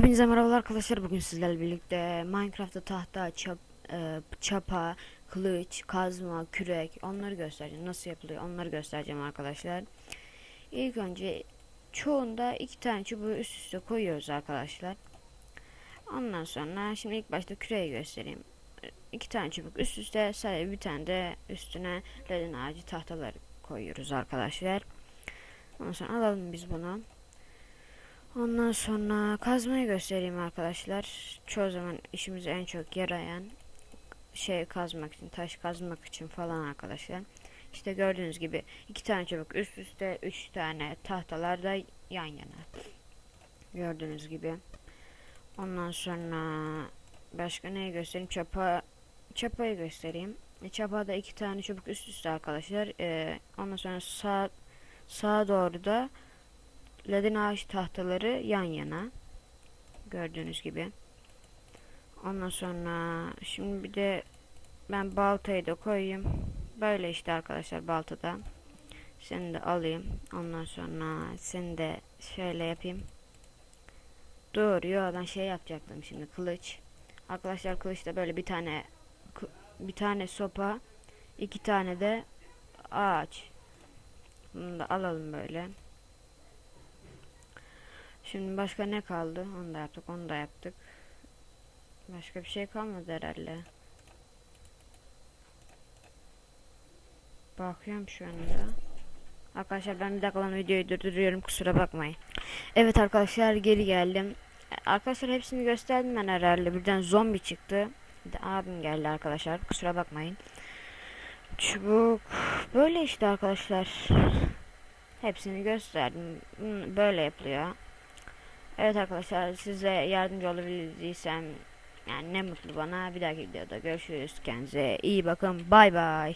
Hepinize merhabalar arkadaşlar. Bugün sizlerle birlikte Minecraft'ta tahta, çap, e, çapa, kılıç, kazma, kürek onları göstereceğim. Nasıl yapılıyor onları göstereceğim arkadaşlar. İlk önce çoğunda iki tane çubuğu üst üste koyuyoruz arkadaşlar. Ondan sonra şimdi ilk başta küreği göstereyim. İki tane çubuk üst üste sadece bir tane de üstüne ledin ağacı tahtaları koyuyoruz arkadaşlar. Ondan sonra alalım biz bunu. Ondan sonra kazmayı göstereyim arkadaşlar. Çoğu zaman işimize en çok yarayan şey kazmak için, taş kazmak için falan arkadaşlar. İşte gördüğünüz gibi iki tane çubuk üst üste, üç tane tahtalar da yan yana. Gördüğünüz gibi. Ondan sonra başka neyi göstereyim? Çapa, çapayı göstereyim. E, Çapada iki tane çubuk üst üste arkadaşlar. E, ondan sonra sağ sağa doğru da ledin ağaç tahtaları yan yana. Gördüğünüz gibi. Ondan sonra şimdi bir de ben baltayı da koyayım. Böyle işte arkadaşlar baltada. Seni de alayım. Ondan sonra seni de şöyle yapayım. Dur yo ben şey yapacaktım şimdi kılıç. Arkadaşlar kılıçta böyle bir tane bir tane sopa, iki tane de ağaç. Bunu da alalım böyle. Şimdi başka ne kaldı? Onu da yaptık, onu da yaptık. Başka bir şey kalmadı herhalde. Bakıyorum şu anda. Arkadaşlar ben bir dakika lan videoyu durduruyorum kusura bakmayın. Evet arkadaşlar geri geldim. Arkadaşlar hepsini gösterdim ben herhalde. Birden zombi çıktı. Abim geldi arkadaşlar kusura bakmayın. Çubuk böyle işte arkadaşlar. Hepsini gösterdim. Hmm, Böyle yapılıyor. Evet arkadaşlar size yardımcı olabildiysem yani ne mutlu bana. Bir dahaki videoda görüşürüz. Kendinize iyi bakın. Bay bay.